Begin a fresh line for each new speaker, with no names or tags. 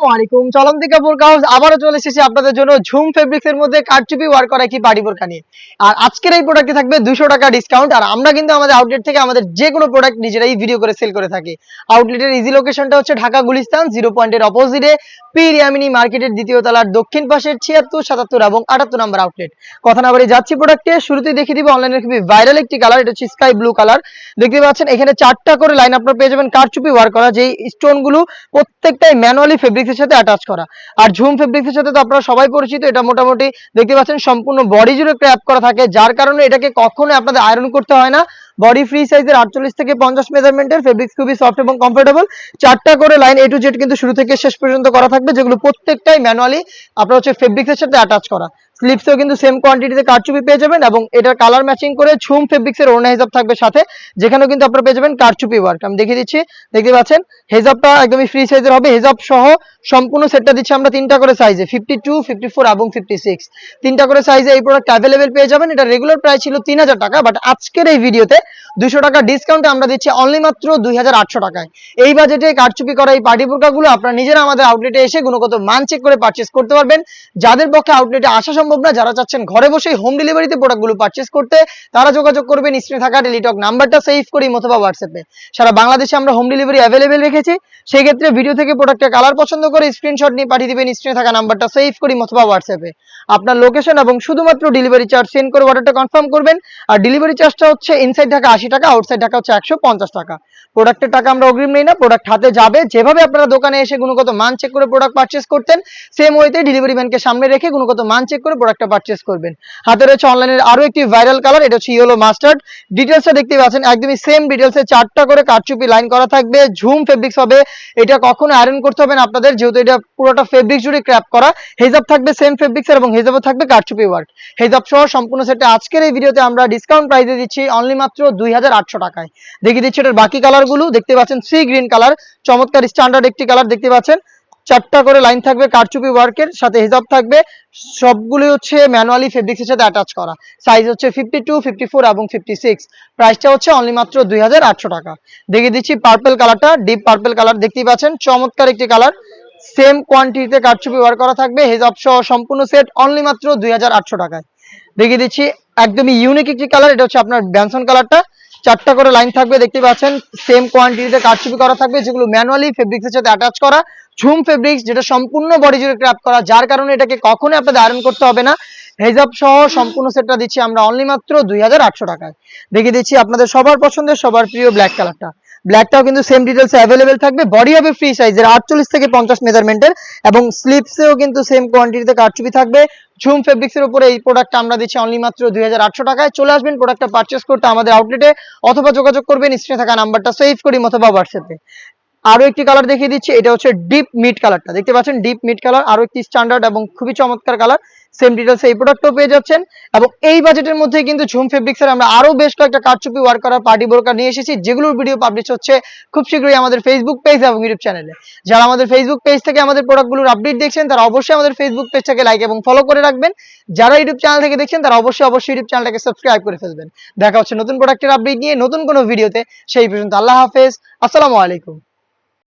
আসসালামু আলাইকুম চলন্তি আবারও চলে এসেছি আপনাদের জন্য ঝুম ফেব্রিক্স এর মধ্যে কারচুপি ওয়ার করা পার্টি বোরকা নিয়ে। আর আজকের এই প্রোডাক্টে থাকবে দুশো টাকা ডিসকাউন্ট আর আমরা কিন্তু আমাদের আউটলেট থেকে আমাদের যে কোনো প্রোডাক্ট নিজেরাই ভিডিও করে সেল করে থাকি। আউটলেটের ইজি লোকেশনটা হচ্ছে ঢাকা গুলিস্তান জিরো পয়েন্টের অপোজিটে মার্কেটের দ্বিতীয় তলার দক্ষিণ পাশের ছিয়াত্তর, সাতাত্তর এবং আটাত্তর নম্বর আউটলেট কথা না বলে যাচ্ছি প্রোডাক্টে শুরুতেই দেখিয়ে দিব অনলাইনে খুবই ভাইরাল একটি কালার এটা হচ্ছে স্কাই ব্লু কালার দেখতে পাচ্ছেন, এখানে চারটা করে লাইন আপনার পেয়ে যাবেন কারচুপি ওয়ার করা, যেই স্টোনগুলো প্রত্যেকটাই ম্যানুয়ালি ফেব্রিক্সের সাথে অ্যাটাচ করা। আর ঝুম ফেব্রিক্সের সাথে তো আপনারা সবাই পরিচিত, এটা মোটামুটি দেখতে পাচ্ছেন, সম্পূর্ণ বডি জুড়ে ক্র্যাপ করা থাকে, যার কারণে এটাকে কখনোই আপনাদের আয়রন করতে হয় না। বডি ফ্রি সাইজের আটচল্লিশ থেকে পঞ্চাশ মেজারমেন্টের ফেব্রিক্স খুবই সফট এবং কমফোর্টেবল চারটা করে লাইন এ টু জেড কিন্তু শুরু থেকে শেষ পর্যন্ত করা থাকবে, যেগুলো প্রত্যেকটাই ম্যানুয়ালি আপনার হচ্ছে ফেব্রিক্সের সাথে অ্যাটাচ করা। স্লিপসেও কিন্তু সেম কোয়ান্টিটিতে কারচুপি পেয়ে যাবেন এবং এটার কালার ম্যাচিং করে ঝুম ফেব্রিক্সের ওড়না হিসাব থাকবে সাথে, যেখানেও কিন্তু আপনারা পেয়ে যাবেন কারচুপি ওয়ার্ক আমি দেখিয়ে দিচ্ছি, দেখতে পাচ্ছেন? হেজাবটা একদমই ফ্রি সাইজের হবে। হেজাব সহ সম্পূর্ণ সেটটা দিচ্ছি আমরা তিনটা করে সাইজে ফিফটি টু ফিফটি ফোর এবং ফিফটি সিক্স তিনটা করে সাইজে এই প্রোডাক্ট অ্যাভেলেবেল পেয়ে যাবেন। এটা রেগুলার প্রাইস ছিল তিন হাজার টাকা বাট আজকের এই ভিডিওতে দুশো টাকা ডিসকাউন্টে আমরা দিচ্ছি অনলি মাত্র দুই হাজার আটশো টাকায়। এই বাজেটে কারচুপি করা এই পার্টি বোরকাগুলো আপনারা নিজেরা আমাদের আউটলেটে এসে গুণগত মান চেক করে পারচেস করতে পারবেন। যাদের পক্ষে আউটলেটে আসা সম্ভব না যারা চাচ্ছেন ঘরে বসেই হোম ডেলিভারিতে প্রোডাক্টগুলো পারচেস করতে, তারা যোগাযোগ করবেন স্ক্রিনে থাকা টেলিটক নাম্বারটা সেভ করি অথবা হোয়াটসঅ্যাপে সারা বাংলাদেশে আমরা হোম ডেলিভারি অ্যাভেলেবেল রেখেছি। সেই ক্ষেত্রে ভিডিও থেকে প্রোডাক্টের কালার পছন্দ করে স্ক্রিনশট নিয়ে পাঠিয়ে দিবেন স্ক্রিনে থাকা নাম্বারটা সেভ করি অথবা হোয়াটসঅ্যাপে আপনার লোকেশন এবং শুধুমাত্র ডেলিভারি চার্জ সেন্ড করে অর্ডারটা কনফার্ম করবেন। আর ডেলিভারি চার্জটা হচ্ছে ইনসাইড ঢাকা আশি টাকা আউটসাইড ঢাকা হচ্ছে একশো পঞ্চাশ টাকা। প্রোডাক্টের টাকা আমরা অগ্রিম নেই না প্রোডাক্ট হাতে যাবে। যেভাবে আপনারা দোকানে এসে গুণগত মান চেক করে প্রোডাক্ট পারচেস করতেন সেম ওয়েতে ডেলিভারি ম্যানকে সামনে রেখে গুণগত মান চেক করে প্রোডাক্টটা পারচেস করবেন। হাতে রয়েছে অনলাইনের আরও একটি ভাইরাল কালার এটা হচ্ছে ইয়েলো মাস্টার্ড ডিটেলসটা দেখতে পাচ্ছেন, একদমই সেম ডিটেলসে চারটা করে কারচুপি লাইন করা থাকবে, ঝুম ফেব্রিক্স হবে। এটা কখনো আয়রন করতে হবে না আপনাদের, যেহেতু এটা পুরোটা ফেব্রিক জুড়ে ক্র্যাপ করা। হেজাব থাকবে সেম ফেব্রিক্সের এবং হেজাবও থাকবে কারচুপি ওয়ার্ক হেজাব সহ সম্পূর্ণ সেটে আজকের এই ভিডিওতে আমরা ডিসকাউন্ট প্রাইসে দিচ্ছি অনলি মাত্র দুই হাজার আটশো টাকায়। দেখিয়ে দিচ্ছি এটার বাকি কালারগুলো দেখতে পাচ্ছেন সি গ্রিন কালার চমৎকার স্ট্যান্ডার্ড একটি কালার দেখতে পাচ্ছেন। চারটা করে লাইন থাকবে, কারচুপি ওয়ার্কের সাথে হিজাব থাকবে। সবগুলো হচ্ছে ম্যানুয়ালি ফেব্রিক্সের সাথে অ্যাটাচ করা। সাইজ হচ্ছে ফিফটি টু এবং ফিফটি সিক্স প্রাইসটা হচ্ছে অনলি মাত্র দুই হাজার আটশো টাকা। দেখিয়ে দিচ্ছি পার্পেল কালারটা ডিপ পার্পেল কালার দেখতেই পাচ্ছেন। চমৎকার একটি কালার সেম কোয়ান্টিটিতে কারচুপি ওয়ার করা থাকবে। হেজাব সহ সম্পূর্ণ সেট অনলি মাত্র দুই হাজার আটশো টাকায়। দেখিয়ে দিচ্ছি একদমই ইউনিক একটি কালার এটা হচ্ছে আপনার ব্যানসন কালারটা চারটা করে লাইন থাকবে দেখতে পাচ্ছেন। সেম কোয়ান্টিটিতে কারচুপি করা থাকবে, যেগুলো ম্যানুয়ালি ফেব্রিক্সের সাথে অ্যাটাচ করা। ঝুম ফেব্রিক্স যেটা সম্পূর্ণ বডি জুড়ে ক্র্যাপ করা, যার কারণে এটাকে কখনোই আপনাদের আয়রন করতে হবে না। হেজাব সহ সম্পূর্ণ সেটটা দিচ্ছি আমরা অনলি মাত্র দুই হাজার আটশো টাকায়। দেখিয়ে দিচ্ছি আপনাদের সবার পছন্দের, সবার প্রিয় ব্ল্যাক কালারটা ব্ল্যাকটাও কিন্তু সেম ডিটেলস অ্যাভেলেবেল থাকবে। বডি হবে ফ্রি সাইজের আটচল্লিশ থেকে পঞ্চাশ মেজারমেন্টের এবং স্লিপসেও কিন্তু সেম কোয়ান্টিটিতে কারচুপি থাকবে। ঝুম ফেব্রিক্সের উপরে এই প্রোডাক্টটা আমরা দিচ্ছি অনলি মাত্র দুই হাজার আটশো টাকায়। চলে আসবেন প্রোডাক্টটা পারচেস করতে আমাদের আউটলেটে অথবা যোগাযোগ করবেন, স্ক্রিনে থাকা নাম্বারটা সেভ করি অথবা হোয়াটসঅ্যাপে আরও একটি কালার দেখিয়ে দিচ্ছি, এটা হচ্ছে ডিপ মিড কালারটা দেখতে পাচ্ছেন ডিপ মিড কালার আরও একটি স্ট্যান্ডার্ড এবং খুবই চমৎকার কালার সেম ডিটেলস এই প্রোডাক্টও পেয়ে যাচ্ছেন। এবং এই বাজেটের মধ্যে কিন্তু ঝুম ফেব্রিক্সের আমরা আরও বেশ কয়েকটা কারচুপি ওয়ার্ক করা পার্টি বোরকা নিয়ে এসেছি, যেগুলোর ভিডিও পাবলিশ হচ্ছে খুব শীঘ্রই আমাদের ফেসবুক পেজ এবং ইউটিউব চ্যানেলে যারা আমাদের ফেসবুক পেজ থেকে আমাদের প্রোডাক্টগুলোর আপডেট দেখছেন, তারা অবশ্যই আমাদের ফেসবুক পেজটাকে লাইক এবং ফলো করে রাখবেন। যারা ইউটিউব চ্যানেল থেকে দেখছেন, তারা অবশ্যই অবশ্যই ইউটিউব চ্যানেলটাকে সাবস্ক্রাইব করে ফেলবেন। দেখা হচ্ছে নতুন প্রোডাক্টের আপডেট নিয়ে নতুন কোনো ভিডিওতে সেই পর্যন্ত আল্লাহ হাফেজ। আসসালামু আলাইকুম।